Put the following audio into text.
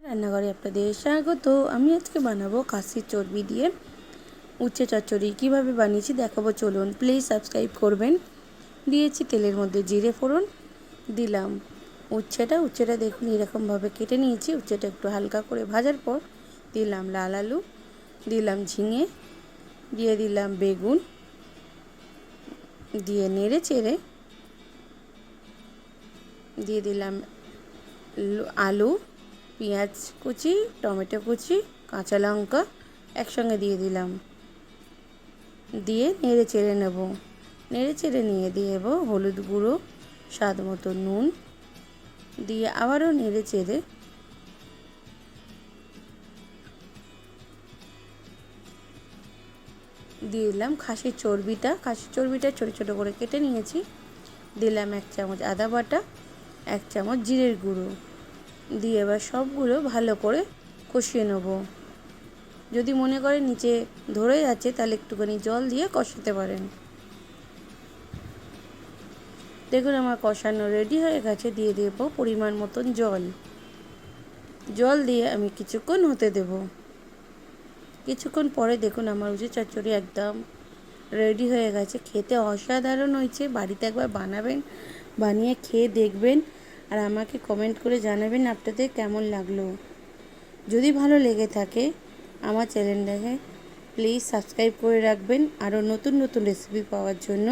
রান্নাঘরে আপনাদের স্বাগত। আমি আজকে বানাবো কাশির চর্বি দিয়ে উচ্ছে চচ্চড়ি। কীভাবে বানিয়েছি দেখাবো, চলুন। প্লিজ সাবস্ক্রাইব করবেন। দিয়েছি তেলের মধ্যে জিরে ফোড়ন। দিলাম উচ্ছেটা। উচ্ছেটা দেখুন, এরকমভাবে কেটে নিয়েছি। উচ্ছেটা একটু হালকা করে ভাজার পর দিলাম লাল আলু, দিলাম ঝিঙে, দিয়ে দিলাম বেগুন, দিয়ে নেড়ে চেড়ে দিয়ে দিলাম আলু পেঁয়াজ কুচি, টমেটো কুচি, কাঁচা লঙ্কা একসঙ্গে দিয়ে দিলাম। দিয়ে নেড়ে চেড়ে নেব। নেড়ে চেড়ে নিয়ে দিয়ে দেবো হলুদ গুঁড়ো, স্বাদ মতো নুন। দিয়ে আবারও নেড়ে চেড়ে দিয়ে দিলাম খাসির চর্বিটা। খাসির চর্বিটা ছোটো ছোটো করে কেটে নিয়েছি। দিলাম এক চামচ আদা বাটা, এক চামচ জিরের গুঁড়ো। দিয়ে এবার সবগুলো ভালো করে কষিয়ে নেব। যদি মনে করেন নিচে ধরে যাচ্ছে, তাহলে একটুখানি জল দিয়ে কষাতে পারেন। দেখুন আমার কষানো রেডি হয়ে গেছে, দিয়ে দেবো পরিমাণ মতন জল। জল দিয়ে আমি কিছুক্ষণ হতে দেব। কিছুক্ষণ পরে দেখুন আমার উচিত চচ্চড়ি একদম রেডি হয়ে গেছে। খেতে অসাধারণ হয়েছে। বাড়িতে একবার বানাবেন, বানিয়ে খেয়ে দেখবেন। আর আমাকে কমেন্ট করে জানাবেন আপনাদের কেমন লাগল। যদি ভালো লেগে থাকে, আমার চ্যানেলটাকে প্লিজ সাবস্ক্রাইব করে রাখবেন। আরও নতুন নতুন রেসিপি পাওয়ার জন্য